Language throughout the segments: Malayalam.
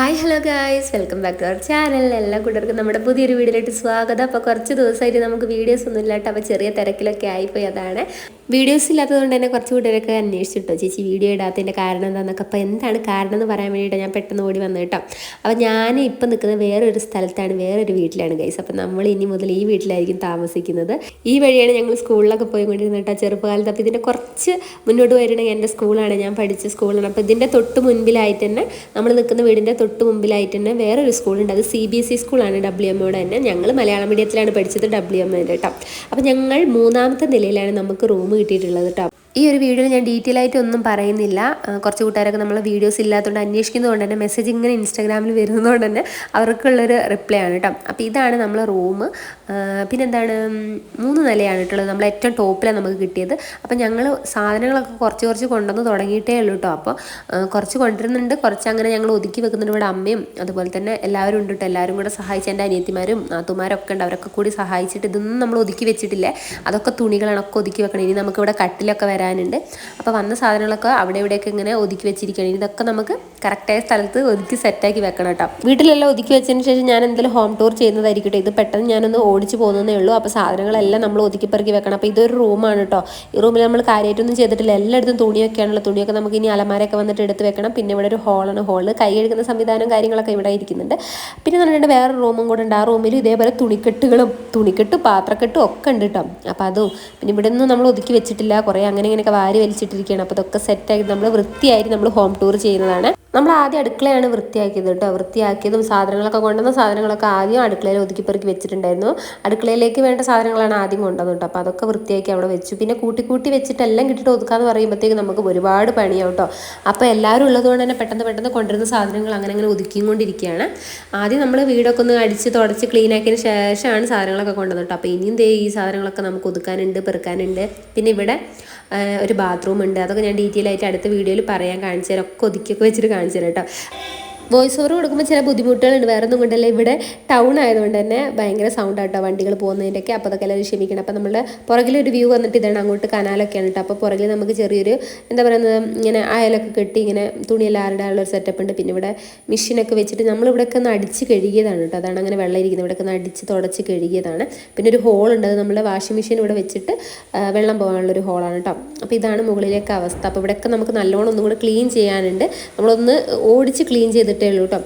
Guys welcome back to our channel എല്ലാ കൂട്ടർക്കും നമ്മുടെ പുതിയൊരു വീഡിയോയിലേക്ക് സ്വാഗതം. അപ്പോൾ കുറച്ച് ദിവസമായിട്ട് നമുക്ക് വീഡിയോസ് ഒന്നും ഇല്ലാട്ടോ. അപ്പോൾ ചെറിയ തിരക്കിലൊക്കെ ആയിപ്പോയി. അതാണ് വീഡിയോസ് ഇല്ലാത്തതുകൊണ്ട് തന്നെ കുറച്ച് കൂട്ടരൊക്കെ അന്വേഷിച്ചിട്ടോ ചേച്ചി വീഡിയോ ഇടാത്തതിന്റെ കാരണം എന്താണെന്നൊക്കെ അപ്പോൾ എന്താണ് കാരണം എന്ന് പറയാൻ വേണ്ടിയിട്ട് ഞാൻ പെട്ടെന്ന് ഓടി വന്നു കേട്ടോ. അപ്പോൾ ഞാൻ ഇപ്പം നിൽക്കുന്നത് വേറൊരു സ്ഥലത്താണ് വേറൊരു വീട്ടിലാണ് ഗൈസ് അപ്പോൾ നമ്മൾ ഇനി മുതൽ ഈ വീട്ടിലായിരിക്കും താമസിക്കുന്നത്. ഈ വഴിയാണ് ഞങ്ങൾ സ്കൂളിലൊക്കെ പോയിക്കൊണ്ടിരുന്നത് കേട്ടോ ചെറുപ്പകാലത്ത്. അപ്പോൾ ഇതിന്റെ കുറച്ച് മുന്നോട്ട് വരണമെങ്കിൽ എന്റെ സ്കൂളാണ് ഞാൻ പഠിച്ച സ്കൂളാണ്. അപ്പോൾ ഇതിന്റെ തൊട്ട് മുൻപിലായിട്ട് തന്നെ നമ്മൾ നിൽക്കുന്ന വീടിന്റെ തൊട്ട് മുമ്പിലായിട്ട് തന്നെ വേറൊരു സ്കൂളുണ്ട്. അത് സി ബി എസ് ഇ സ്കൂളാണ് ഡബ്ല്യു എമ്മോടെ തന്നെ. ഞങ്ങൾ മലയാളം മീഡിയത്തിലാണ് പഠിച്ചത് ഡബ്ല്യു എം കേട്ടോ. അപ്പോൾ ഞങ്ങൾ മൂന്നാമത്തെ നിലയിലാണ് നമുക്ക് റൂം കിട്ടിയിട്ടുള്ളത് കേട്ടോ ഈ ഒരു വീഡിയോയിൽ ഞാൻ ഡീറ്റെയിൽ ആയിട്ട് ഒന്നും പറയുന്നില്ല. കുറച്ച് കൂട്ടുകാരൊക്കെ നമ്മൾ വീഡിയോസ് ഇല്ലാത്തതുകൊണ്ട് അന്വേഷിക്കുന്നതുകൊണ്ട് തന്നെ മെസ്സേജ് ഇങ്ങനെ ഇൻസ്റ്റാഗ്രാമിൽ വരുന്നതുകൊണ്ട് തന്നെ അവർക്കുള്ളൊരു റിപ്ലൈ ആണ് കേട്ടോ. അപ്പോൾ ഇതാണ് നമ്മളെ റൂം പിന്നെന്താണ്? മൂന്ന് നിലയാണ് കേട്ടുള്ളത് നമ്മൾ ഏറ്റവും ടോപ്പിലാണ് നമുക്ക് കിട്ടിയത്. അപ്പോൾ ഞങ്ങൾ സാധനങ്ങളൊക്കെ കുറച്ച് കുറച്ച് കൊണ്ടുവന്ന് തുടങ്ങിയിട്ടേ ഉള്ളൂ കേട്ടോ. അപ്പോൾ കുറച്ച് കൊണ്ടുവരുന്നുണ്ട്. കുറച്ച് അങ്ങനെ ഞങ്ങൾ ഒതുക്കി വെക്കുന്നുണ്ട്. ഇവിടെ അമ്മയും അതുപോലെ തന്നെ എല്ലാവരും ഉണ്ട് കേട്ടോ. എല്ലാവരും കൂടെ സഹായിച്ച എന്റെ അനിയത്തിമാരും നാത്തുമാരും ഒക്കെ ഉണ്ട്. അവരൊക്കെ കൂടി സഹായിച്ചിട്ട് ഇതൊന്നും നമ്മൾ ഒതുക്കി വെച്ചിട്ടില്ലേ. അതൊക്കെ തുണികളാണ് ഒക്കെ ഒതുക്കി വെക്കണം. ഇനി നമുക്കിവിടെ കട്ടിലൊക്കെ വരാനുണ്ട്. അപ്പോൾ വന്ന സാധനങ്ങളൊക്കെ അവിടെ ഇവിടെയൊക്കെ ഇങ്ങനെ ഒതുക്കി വെച്ചിരിക്കുകയാണ്. ഇതൊക്കെ നമുക്ക് കറക്റ്റായ സ്ഥലത്ത് ഒതുക്കി സെറ്റാക്കി വെക്കണം കേട്ടോ. വീട്ടിലെല്ലാം ഒതുക്കി വെച്ചതിന് ശേഷം ഞാൻ എന്തായാലും ഹോം ടൂർ ചെയ്യുന്നതായിരിക്കട്ടെ. ഇത് പെട്ടെന്ന് ഞാനൊന്ന് ഓടിച്ച് പോകുന്നതേ ഉള്ളൂ. അപ്പോൾ സാധനങ്ങളെല്ലാം നമ്മൾ ഒതുക്കി പെറുക്കി വെക്കണം. അപ്പോൾ ഇതൊരു റൂമാണ് കേട്ടോ. ഈ റൂമിൽ നമ്മൾ കാര്യമായിട്ടൊന്നും ചെയ്തിട്ടില്ല. എല്ലായിടത്തും തുണിയൊക്കെയാണല്ലോ. തുണിയൊക്കെ നമുക്ക് ഇനി അലമാരയൊക്കെ വന്നിട്ട് എടുത്ത് വെക്കണം. പിന്നെ ഇവിടെ ഒരു ഹോളാണ് ഹോൾ കൈ കഴുകുന്ന സംവിധാനം കാര്യങ്ങളൊക്കെ ഇവിടെ ഇരിക്കുന്നുണ്ട്. പിന്നെ പറഞ്ഞിട്ട് വേറെ റൂമും കൂടെ ഉണ്ട്. ആ റൂമിൽ ഇതേപോലെ തുണിക്കെട്ടുകളും തുണിക്കെട്ട് പാത്രക്കെട്ടും ഒക്കെ ഉണ്ട് കേട്ടോ. അപ്പോൾ അതും പിന്നെ ഇവിടെ നിന്നും നമ്മൾ ഒതുക്കി വെച്ചിട്ടില്ല. കുറേ അങ്ങനെ ഇങ്ങനെയൊക്കെ വാരി വലിച്ചിട്ടിരിക്കുകയാണ്. അപ്പോൾ ഇതൊക്കെ സെറ്റാക്കി നമ്മൾ വൃത്തിയായി നമ്മൾ ഹോം ടൂർ ചെയ്യുന്നതാണ്. നമ്മൾ ആദ്യം അടുക്കളയാണ് വൃത്തിയാക്കിയത് കേട്ടോ. വൃത്തിയാക്കിയതും സാധനങ്ങളൊക്കെ കൊണ്ടുവന്ന സാധനങ്ങളൊക്കെ ആദ്യം അടുക്കളയിൽ ഒതുക്കി പെറുക്കി വെച്ചിട്ടുണ്ടായിരുന്നു. അടുക്കളയിലേക്ക് വേണ്ട സാധനങ്ങളാണ് ആദ്യം കൊണ്ടുവന്നത് കേട്ടോ. അപ്പോൾ അതൊക്കെ വൃത്തിയാക്കി അവിടെ വെച്ചു. പിന്നെ കൂട്ടി കൂട്ടി വെച്ചിട്ട് എല്ലാം കിട്ടിയിട്ട് ഒതുക്കാന്ന് പറയുമ്പോഴത്തേക്ക് നമുക്ക് ഒരുപാട് പണിയാവും കേട്ടോ. അപ്പോൾ എല്ലാവരും ഉള്ളതുകൊണ്ട് തന്നെ പെട്ടെന്ന് പെട്ടെന്ന് കൊണ്ടുവരുന്ന സാധനങ്ങൾ അങ്ങനെ അങ്ങനെ ഒതുക്കിയും കൊണ്ടിരിക്കുകയാണ്. ആദ്യം നമ്മൾ വീടൊക്കെ ഒന്ന് അടിച്ച് തുടച്ച് ക്ലീൻ ആക്കിയതിന് ശേഷമാണ് സാധനങ്ങളൊക്കെ കൊണ്ടുവന്നത് കേട്ടോ. അപ്പോൾ ഇനിയും ദേ ഈ സാധനങ്ങളൊക്കെ നമുക്ക് ഒതുക്കാനുണ്ട് പെറുക്കാനുണ്ട്. പിന്നെ ഇവിടെ ഒരു ബാത്റൂം ഉണ്ട്. അതൊക്കെ ഞാൻ ഡീറ്റെയിൽ ആയിട്ട് അടുത്ത വീഡിയോയിൽ പറയാൻ കാണിച്ചു തരാം. ഒക്കെ ഒതുക്കിയൊക്കെ വെച്ചിട്ട് കാണിച്ചു തരാം കേട്ടോ. വോയിസ് ഓവർ കൊടുക്കുമ്പോൾ ചില ബുദ്ധിമുട്ടുകളുണ്ട്. വേറെ ഒന്നും കൊണ്ടല്ല. ഇവിടെ ടൗൺ ആയതുകൊണ്ട് തന്നെ ഭയങ്കര സൗണ്ട് ആട്ടോ വണ്ടികൾ പോകുന്നതിന്റെയൊക്കെ അപ്പോൾ അതൊക്കെ എല്ലാവരും ക്ഷമിക്കണം. അപ്പോൾ നമ്മുടെ പുറകിലൊരു വ്യൂ വന്നിട്ട് ഇതാണ് അങ്ങോട്ട് കനാലൊക്കെയാണ് കേട്ടോ. അപ്പോൾ പുറകിൽ നമുക്ക് ചെറിയൊരു എന്താ പറയുന്നത് ഇങ്ങനെ അയലൊക്കെ കെട്ടി ഇങ്ങനെ തുണിയെല്ലാം ആരുടെ ഒരു സെറ്റപ്പ് ഉണ്ട്. പിന്നെ ഇവിടെ മെഷീനൊക്കെ വെച്ചിട്ട് നമ്മളിവിടെയൊക്കെ ഒന്ന് അടിച്ച് കഴുകിയതാണ് കേട്ടോ. അതാണ് അങ്ങനെ വെള്ളം ഇരിക്കുന്നത്. ഇവിടെയൊക്കെ ഒന്ന് അടിച്ച് തുടച്ച് കഴുകിയതാണ്. പിന്നെ ഒരു ഹോൾ ഉണ്ട്. അത് നമ്മുടെ വാഷിംഗ് മെഷീൻ ഇവിടെ വെച്ചിട്ട് വെള്ളം പോകാനുള്ള ഒരു ഹോളാണ് കേട്ടോ. അപ്പോൾ ഇതാണ് മുകളിലേക്ക് അവസ്ഥ. അപ്പോൾ ഇവിടെയൊക്കെ നമുക്ക് നല്ലോണം ഒന്നും കൂടെ ക്ലീൻ ചെയ്യാനുണ്ട്. നമ്മളൊന്ന് ഓടിച്ച് ക്ലീൻ ചെയ്തിട്ടേ ഉള്ളൂ കേട്ടോ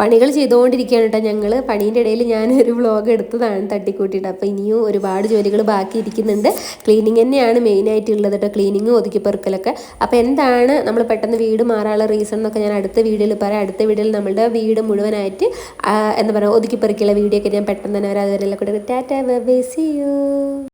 പണികൾ ചെയ്തുകൊണ്ടിരിക്കുകയാണ് കേട്ടോ ഞങ്ങൾ പണീന്റെ ഇടയിൽ ഞാൻ ഒരു വ്ളോഗ് എടുത്തതാണ് തട്ടിക്കൂട്ടിയിട്ട്. അപ്പോൾ ഇനിയും ഒരുപാട് ജോലികൾ ബാക്കി ഇരിക്കുന്നുണ്ട്. ക്ലീനിങ് തന്നെയാണ് മെയിനായിട്ട് ഉള്ളത് കേട്ടോ ക്ലീനിങ്ങും ഒതുക്കി പെറുക്കലൊക്കെ അപ്പോൾ എന്താണ് നമ്മൾ പെട്ടെന്ന് വീട് മാറാനുള്ള റീസൺ എന്നൊക്കെ ഞാൻ അടുത്ത വീഡിയോയിൽ പറയാം. അടുത്ത വീഡിയോയിൽ നമ്മളുടെ വീട് മുഴുവനായിട്ട് എന്താ പറയുക ഒതുക്കി പെറുക്കിയുള്ള വീഡിയോ ഒക്കെ ഞാൻ പെട്ടെന്ന് തന്നെ വരാം. അതുവരെ കൂടെ ടാറ്റാ ബൈ സി യു